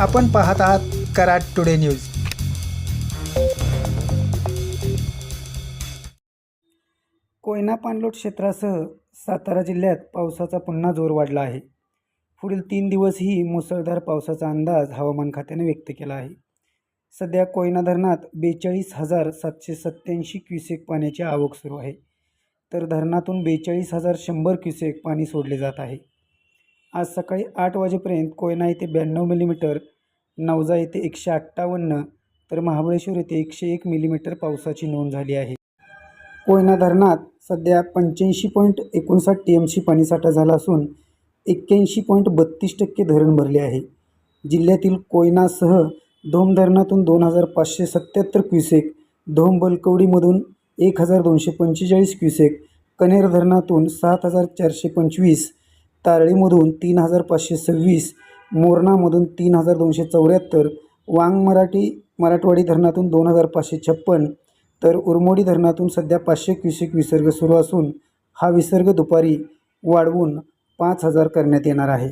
आपण पाहत आहात कराड टुडे न्यूज. कोयना पाणलोट क्षेत्रासह सातारा जिल्ह्यात पावसाचा पुन्हा जोर वाढला आहे. पुढील तीन दिवसही मुसळधार पावसाचा अंदाज हवामान खात्याने व्यक्त केला आहे. सध्या कोयना धरणात बेचाळीस हजार सातशे सत्त्याऐंशी क्युसेक पाण्याची आवक सुरू आहे. तर धरणातून बेचाळीस हजार शंभर क्युसेक पाणी सोडले जात आहे. आज सकाळी आठ वाजेपर्यंत कोयना येथे ब्याण्णव मिलीमीटर नवजा येथे एकशे अठ्ठावन्न तर महाबळेश्वर येथे एकशे एक मिलीमीटर पावसाची नोंद झाली आहे. कोयना धरणात सध्या पंच्याऐंशी पॉईंट एकोणसाठ टी एम सी पाणीसाठा झाला असून एक्क्याऐंशी पॉईंट बत्तीस टक्के धरण भरले आहे. जिल्ह्यातील कोयनासह धोम धरणातून दोन हजार पाचशे सत्त्याहत्तर क्युसेक धोम बलकवडीमधून एक हजार दोनशे पंचेचाळीस क्युसेक कनेर धरणातून सात हजार चारशे पंचवीस तारळीमधून तीन हजार पाचशे सव्वीस मोरणामधून तीन हजार दोनशे चौऱ्याहत्तर वांग मराठी मराठवाडी धरणातून दोन हजार पाचशे छप्पन तर उरमोडी धरणातून सध्या पाचशे क्युसेक विसर्ग सुरू असून हा विसर्ग दुपारी वाढवून पाच हजार करण्यात येणार आहे.